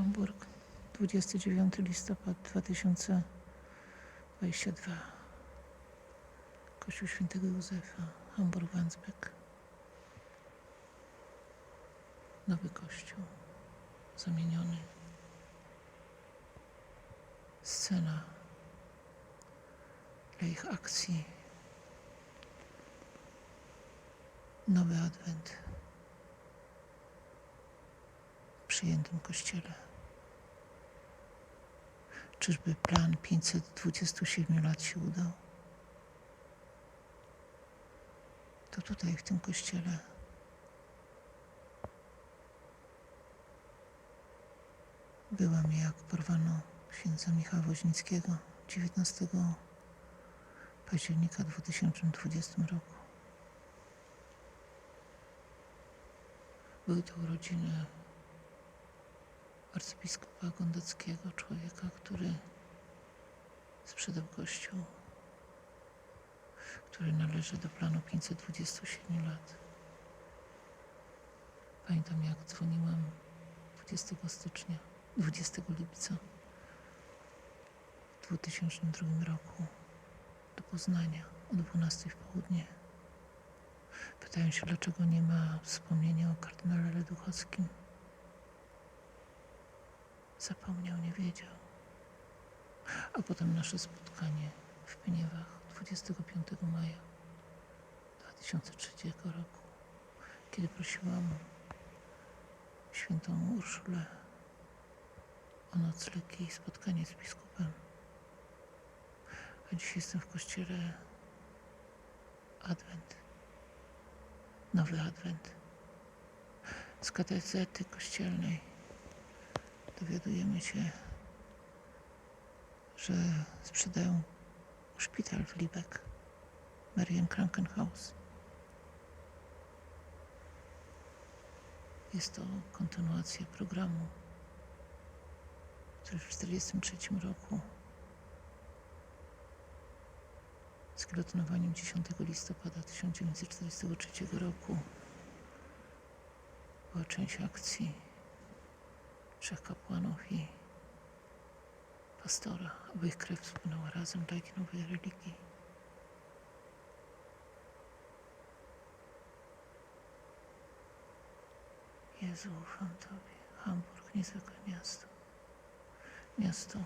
Hamburg, 29 listopad 2022. Kościół Świętego Józefa, Hamburg-Wandsbek. Nowy kościół, zamieniony. Scena dla ich akcji. Nowy adwent w przyjętym kościele. Czyżby plan 527 lat się udał? To tutaj, w tym kościele, byłam jak porwano księdza Michała Woźnickiego 19 października 2020 roku. Były to urodziny arcybiskupa Gondeckiego, człowieka, który sprzedał kościół, który należy do planu 527 lat. Pamiętam, jak dzwoniłam 20 stycznia, 20 lipca w 2002 roku do Poznania o 12 w południe. Pytają się, dlaczego nie ma wspomnienia o kardynale Leduchowskim. Zapomniał, nie wiedział. A potem nasze spotkanie w Pniewach 25 maja 2003 roku, kiedy prosiłam świętą Urszulę o nocleg i spotkanie z biskupem. A dziś jestem w kościele Adwent. Nowy Adwent. Z katechety kościelnej dowiadujemy się, że sprzedają szpital w Libeck, Marian Krankenhaus. Jest to kontynuacja programu, który w 1943 roku z gilotynowaniem 10 listopada 1943 roku była część akcji trzech kapłanów i pastora, aby ich krew spłynęła razem dla ich nowej religii. Jezu, ufam Tobie. Hamburg, niezwykłe miasto. Miasto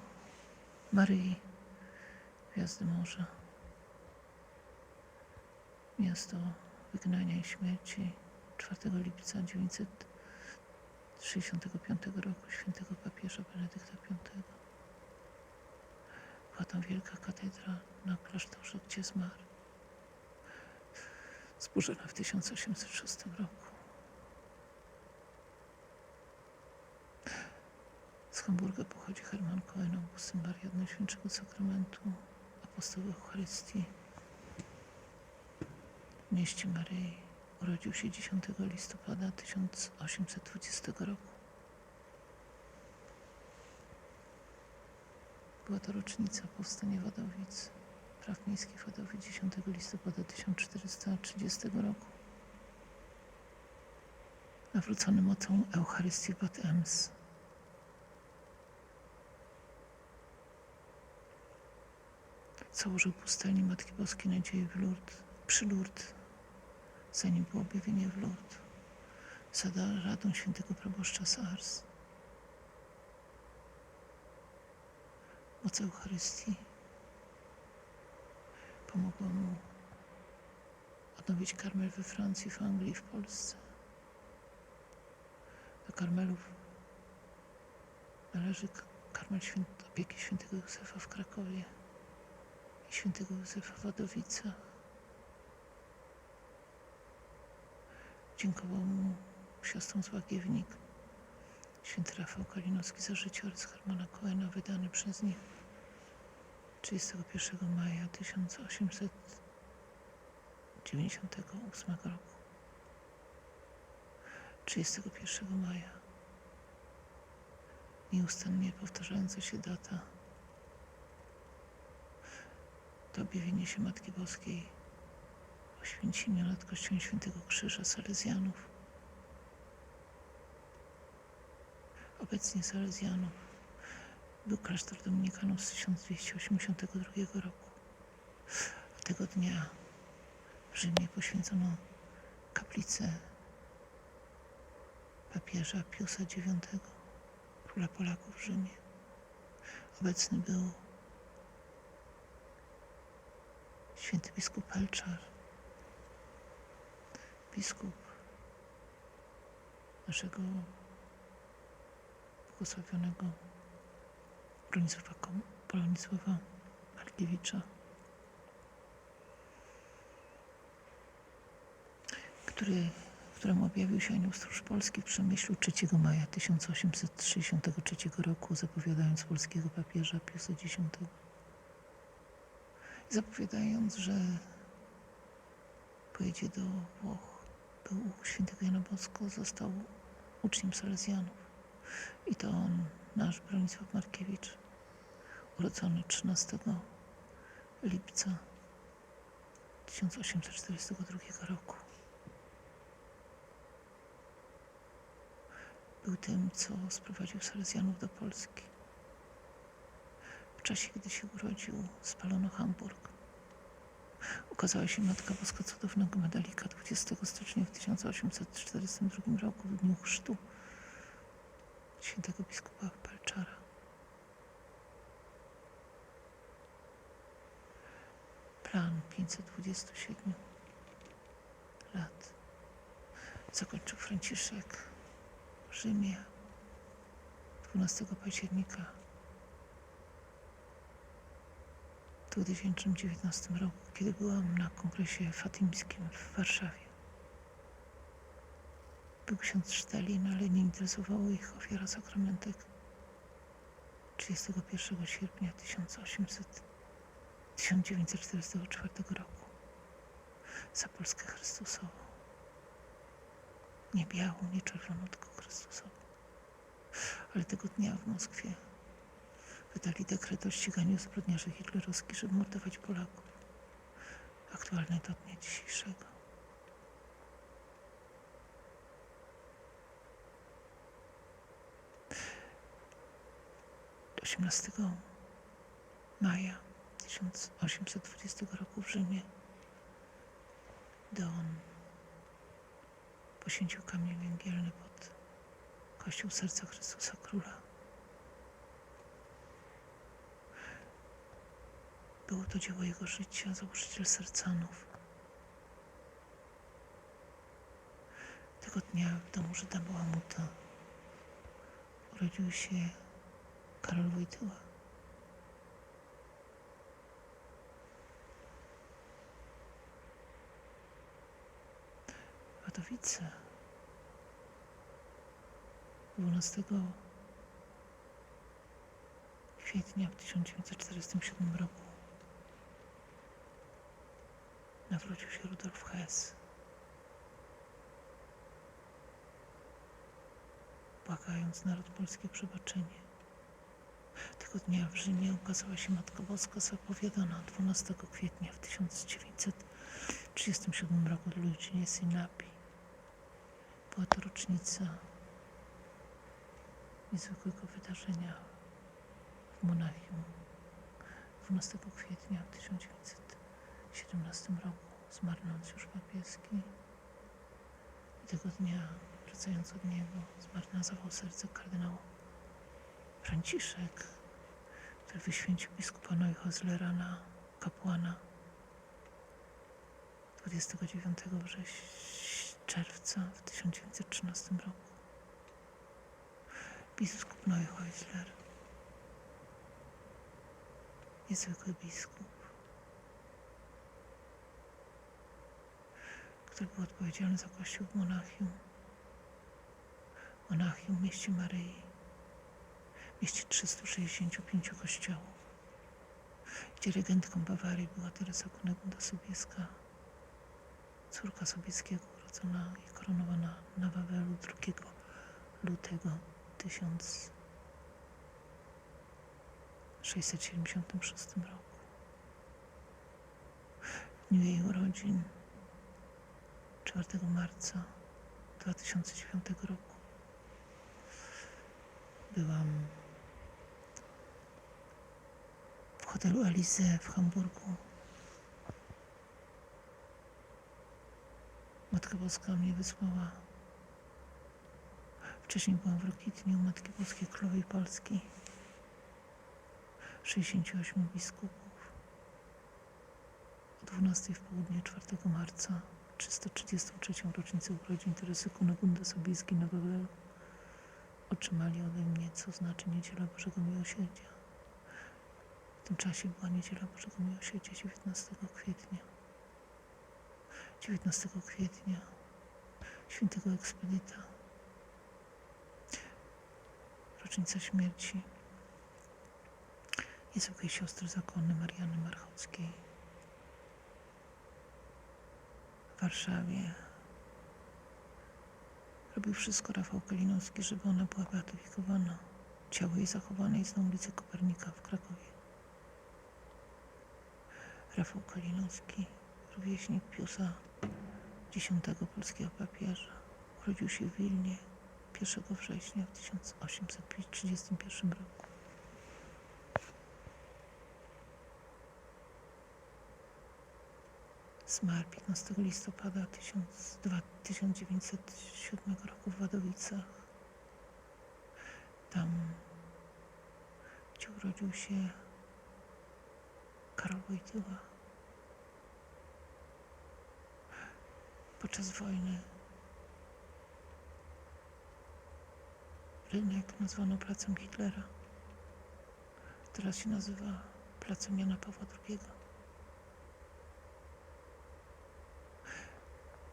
Maryi, Gwiazdy Morza. Miasto wygnania i śmierci 4 lipca 965 roku świętego papieża Benedykta V. Była tam wielka katedra na klasztorze, gdzie zmarł. Zburzona w 1806 roku. Z Hamburga pochodzi Hermann Cohen, Augustyn Maria od Najświętszego Sakramentu, apostoł Eucharystii. W mieście Maryi urodził się 10 listopada 1820 roku. Była to rocznica powstania Wadowic, praw miejskich Wadowic 10 listopada 1430 roku. Nawrócony mocą Eucharystii w Bad Ems. Założył pustelnię Matki Boskiej Nadziei w Lourdes, przy Lourdes, zanim było objawienie w Lourdes. Za radą świętego proboszcza z Ars. Moc Eucharystii pomogła mu odnowić karmel we Francji, w Anglii w Polsce. Do karmelów należy karmel święt, opieki świętego Józefa w Krakowie i świętego Józefa w Wadowicach. Dziękował mu siostrom z Łagiewnik, święty Rafał Kalinowski za życiorys Hermana Cohena wydany przez nich 31 maja 1898 roku. 31 maja. Nieustannie powtarzająca się data. To objawienie się Matki Boskiej Oświęcimia nad Kościołem Świętego Krzyża Salezjanów. obecnie Salezjanów. Był klasztor dominikanów z 1282 roku. A tego dnia w Rzymie poświęcono kaplicę papieża Piusa IX, króla Polaków w Rzymie. Obecny był święty biskup Pelczar, biskup naszego błogosławionego Bronisława, Bronisława Markiewicza, który, któremu objawił się anioł stróż polski w Przemyślu 3 maja 1863 roku, zapowiadając polskiego papieża Piusa X. Zapowiadając, że pojedzie do Włoch. Był u świętego Jana Bosko, został uczniem Salezjanów. I to on, nasz Bronisław Markiewicz, urodzony 13 lipca 1842 roku. Był tym, co sprowadził Salezjanów do Polski. W czasie, gdy się urodził, spalono Hamburg. Ukazała się Matka Boska Cudownego Medalika 20 stycznia w 1842 roku w dniu chrztu świętego biskupa Pelczara. Plan 527 lat zakończył Franciszek w Rzymie 12 października w 2019 roku, kiedy byłam na kongresie fatimskim w Warszawie. Był ksiądz Sztelin, ale nie interesowało ich ofiara sakramentek 31 sierpnia 1800, 1944 roku za Polskę Chrystusową. Nie białą, nie czerwoną, tylko Chrystusową. Ale tego dnia w Moskwie wydali dekret o ściganiu zbrodniarzy hitlerowskich, żeby mordować Polaków. Aktualny do dnia dzisiejszego. 18 maja 1820 roku w Rzymie Deon poświęcił kamień węgielny pod Kościół Serca Chrystusa Króla. Było to dzieło jego życia, założyciel Sercanów. Tego dnia w domu Żyda Bałamuta urodził się Karol Wojtyła. Wadowice 12 kwietnia w 1947 roku nawrócił się Rudolf Hess. Błagając naród polski przebaczenie. Tego dnia w Rzymie ukazała się Matka Boska zapowiadana 12 kwietnia w 1937 roku dla Luigi Sinapi. Była to rocznica niezwykłego wydarzenia w Monachium 12 kwietnia 1917 roku zmarł nuncjusz papieski. I tego dnia, wracając od niego, zawał serca kardynał Franciszek, który wyświęcił biskupa Neuhoslera na kapłana. 29 września, czerwca w 1913 roku. Biskup Neuhäusler, niezwykły biskup, który był odpowiedzialny za kościół w Monachium. Monachium, mieście Maryi, mieście 365 kościołów, gdzie regentką Bawarii była Teresa Kunegunda Sobieska, córka Sobieskiego, urodzona i koronowana na Wawelu 2 lutego 1676 roku. W dniu jej urodzin 4 marca 2009 roku byłam w hotelu Alize w Hamburgu. Matka Boska mnie wysłała. Wcześniej byłam w Rokitniu Matki Boskiej Królowej Polski. 68 biskupów. O 12 w południe 4 marca 333 rocznicę urodzin Teresy Kunegunda Sobieskiej na Wawelu otrzymali ode mnie, co znaczy Niedziela Bożego Miłosierdzia. W tym czasie była Niedziela Bożego Miłosierdzia 19 kwietnia. 19 kwietnia świętego Ekspedyta. Rocznica śmierci niezwykłej siostry zakony Mariany Marchockiej w Warszawie. Robił wszystko Rafał Kalinowski, żeby ona była beatyfikowana. Ciało jej zachowane jest na ulicy Kopernika w Krakowie. Rafał Kalinowski, rówieśnik Piusa X polskiego papieża, urodził się w Wilnie 1 września w 1831 roku. Zmarł 15 listopada 1000 dwa- 1907 roku w Wadowicach. Tam, gdzie urodził się Karol Wojtyła. Podczas wojny rynek nazwano placem Hitlera. Teraz się nazywa placem Jana Pawła II.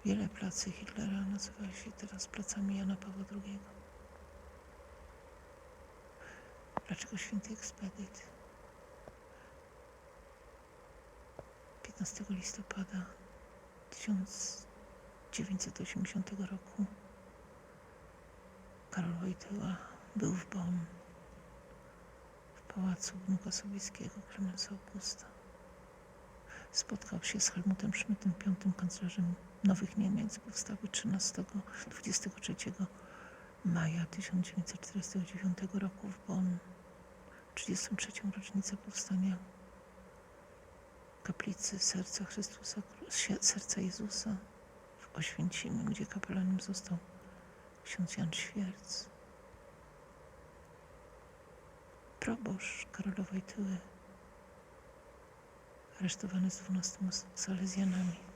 Wiele placy Hitlera nazywa się teraz placami Jana Pawła II. Dlaczego święty ekspedyt? 15 listopada 1980 roku Karol Wojtyła był w Bonn, w pałacu wnuka Sobieskiego Klemensa Augusta. Spotkał się z Helmutem Schmidtem, piątym kanclerzem Nowych Niemiec. Powstały 13, 23 maja 1949 roku w Bonn. 33. rocznicę powstania kaplicy Serca Chrystusa, Serca Jezusa w Oświęcimiu, gdzie kapelanem został ksiądz Jan Świerc. Proboszcz Karola Wojtyły, aresztowany z 12 Salezjanami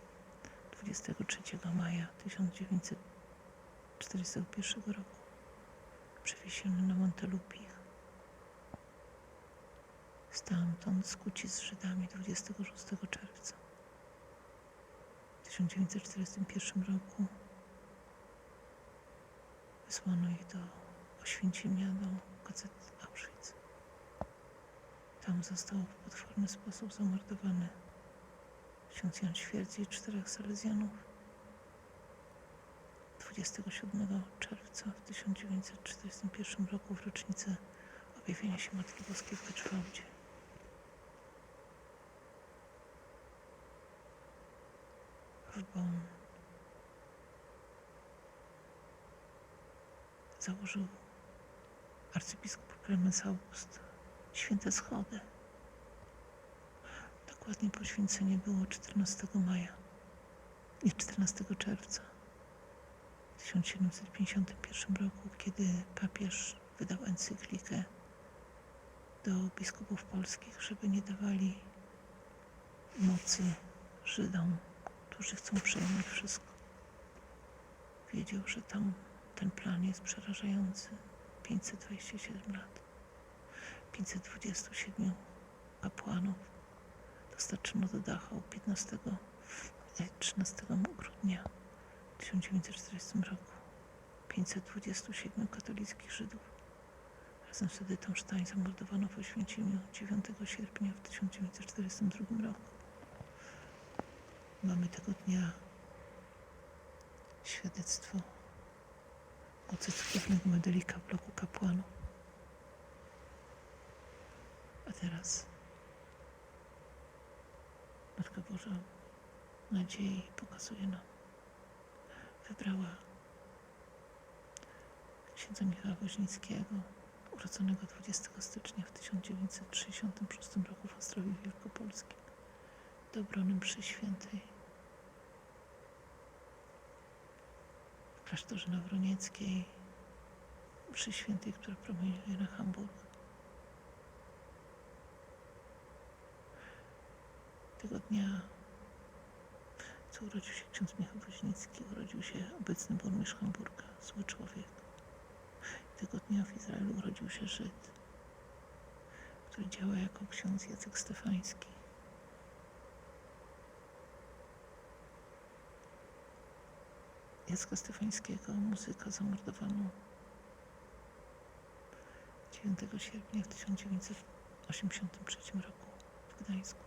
23 maja 1941 roku, przewieziony na Montelupich. Stamtąd skuci z Żydami 26 czerwca 1941 roku wysłano ich do Oświęcimia, do KZ Auschwitz. Tam został w potworny sposób zamordowany ksiądz Jan Świerdzi i czterech Salezjanów. 27 czerwca w 1941 roku w rocznicę objawienia się Matki Boskiej w Byczwałdzie. W założył arcybiskup Klemens August święte schody. Dokładnie poświęcenie było 14 maja, nie 14 czerwca 1751 roku, kiedy papież wydał encyklikę do biskupów polskich, żeby nie dawali mocy Żydom, którzy chcą przejąć wszystko. Wiedział, że tam ten plan jest przerażający. 527 lat. 527 kapłanów dostarczono do Dachau 15, e, 13 grudnia 1940 roku. 527 katolickich Żydów razem z Edytą Stein zamordowano w Oświęcimiu 9 sierpnia w 1942 roku. Mamy tego dnia świadectwo mocy cudownego medalika w bloku kapłanów. A teraz Matka Boża nadziei pokazuje nam. Wybrała księdza Michała Woźnickiego, urodzonego 20 stycznia w 1966 roku w Ostrowie Wielkopolskim do obrony mszy świętej w klasztorze Nawronieckiej mszy świętej, która promieniuje na Hamburg. Tego dnia, co urodził się ksiądz Michał Woźnicki, urodził się obecny burmistrz Hamburga, zły człowiek. Tego dnia w Izraelu urodził się Żyd, który działa jako ksiądz Jacek Stefański. Jacka Stefańskiego, muzyka zamordowano 9 sierpnia w 1983 roku w Gdańsku.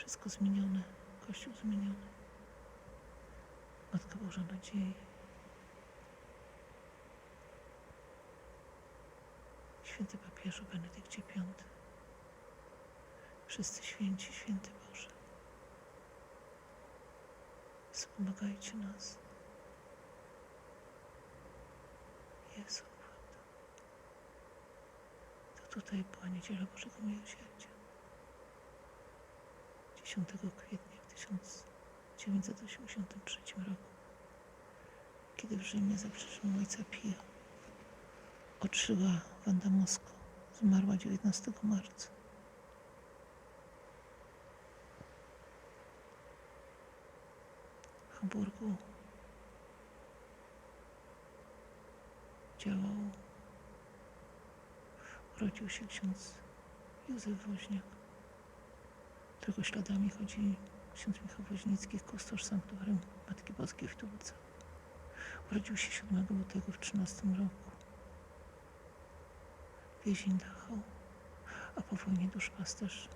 Wszystko zmienione, kościół zmieniony. Matka Boża Nadziei. Święty papieżu Benedykcie V. Wszyscy święci, święty Boże. Wspomagajcie nas. Jezu, to tutaj była niedziela Bożego Miłosierdzia. 10 kwietnia w 1983 roku, kiedy w Rzymie za przyczynę ojca Pia odszyła Wanda Mosko. Zmarła 19 marca. W Hamburgu działał, urodził się ksiądz Józef Woźniak, którego śladami chodzi ksiądz Michał Woźnicki, kustosz sanktuarium Matki Boskiej w Tulce. Urodził się 7 lutego w 13 roku. Więzień Dachau, a po wojnie duszpasterz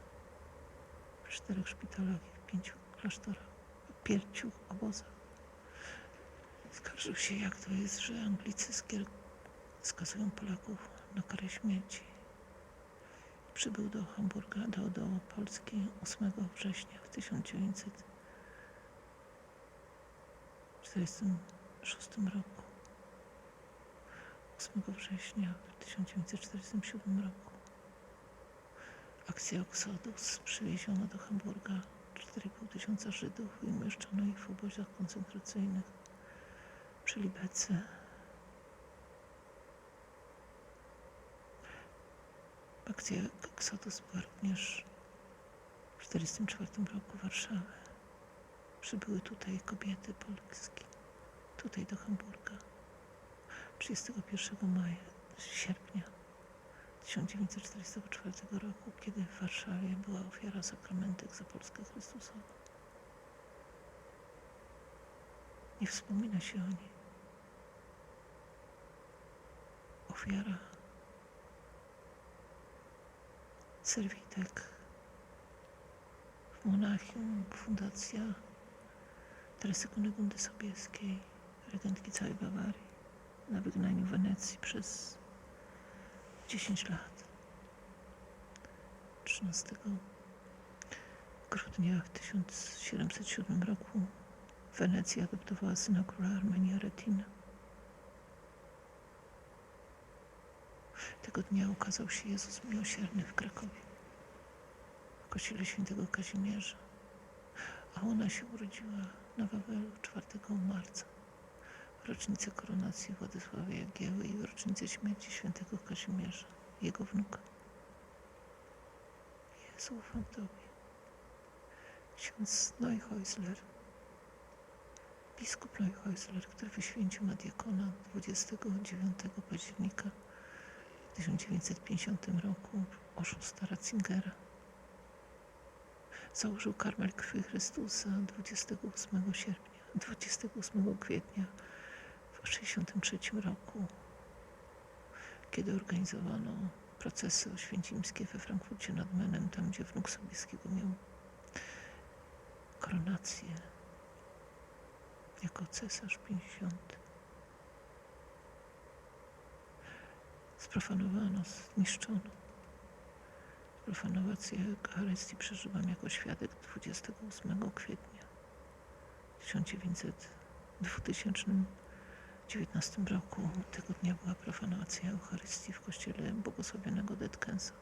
w czterech szpitalach i w pięciu klasztorach, w pięciu obozach. Skarżył się, jak to jest, że Anglicy skazują Polaków na karę śmierci. Przybył do Hamburga, do, do Polski 8 września w 1946 roku. 8 września w 1947 roku. Akcja Oksodus przywieziono do Hamburga 4,5 tysiąca Żydów i umieszczono ich w obozach koncentracyjnych przy Libece. Akcja Oksodus była również w 1944 roku w Warszawie. Przybyły tutaj kobiety polskie, tutaj do Hamburga. 31 maja, sierpnia 1944 roku, kiedy w Warszawie była ofiara sakramentek za Polskę Chrystusową. Nie wspomina się o niej. Ofiara serwitek w Monachium, fundacja Teresy Kunegundy Sobieskiej, regentki całej Bawarii na wygnaniu Wenecji przez 10 lat. 13 grudnia w 1707 roku Wenecja adoptowała syna króla Armenii Aretina. Tego dnia ukazał się Jezus Miłosierny w Krakowie, w kościele świętego Kazimierza, a ona się urodziła na Wawelu 4 marca rocznicę koronacji Władysława Jagieły i w rocznicę śmierci świętego Kazimierza, jego wnuka. Jezu, ufam Tobie. Ksiądz Neuhäusler, biskup Neuhäusler, który wyświęcił na diakona 29 października w 1950 roku oszusta Ratzingera. Założył karmel krwi Chrystusa 28 sierpnia, 28 kwietnia w 1963 roku, kiedy organizowano procesy oświęcimskie we Frankfurcie nad Menem, tam gdzie wnuk Sobieskiego miał koronację jako cesarz 50. Sprofanowano, zniszczono. Profanowację Eucharystii przeżyłam jako świadek 28 kwietnia 1900 2000 W XIX roku tego dnia była profanacja Eucharystii w kościele błogosławionego Detkensa.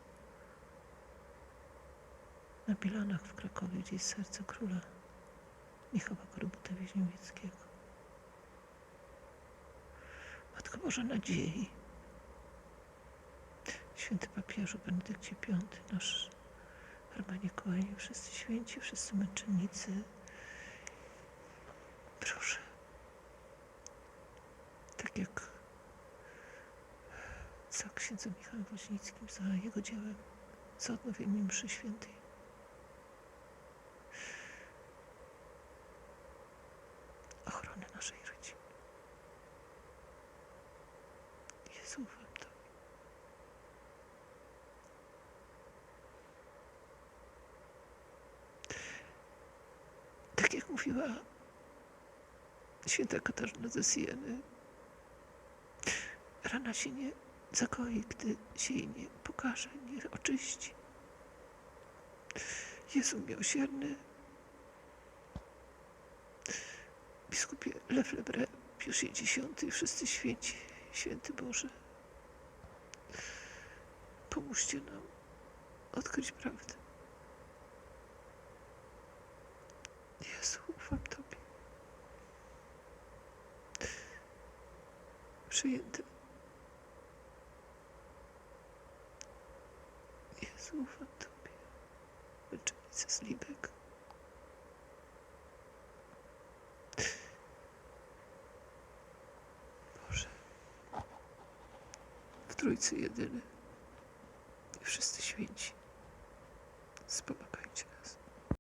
Na Pilanach w Krakowie, gdzie jest serce króla Michała Korybuta-Wieźniewieckiego. Matko Boża Nadziei, Święty Papieżu Benedykcie V, nasz Hermanie Kochanie, wszyscy święci, wszyscy męczennicy, proszę, tak jak za księdzem Michałem Woźnickim, za jego dziełem, za odnowieniem mszy świętej. Ochronę naszej rodziny. Jezu, ufam Tobie. Mówiła święta Katarzyna ze Sieny, rana się nie zagoi, gdy się jej nie pokaże, nie oczyści. Jezu miłosierny, biskupie Leflebre, Piusz X i wszyscy święci, święty Boże, pomóżcie nam odkryć prawdę. Jezu, ufam Tobie. Przyjęte. Jezu, ufam Tobie. Męczennice z Libek. Boże. W Trójcy jedyny. I wszyscy święci.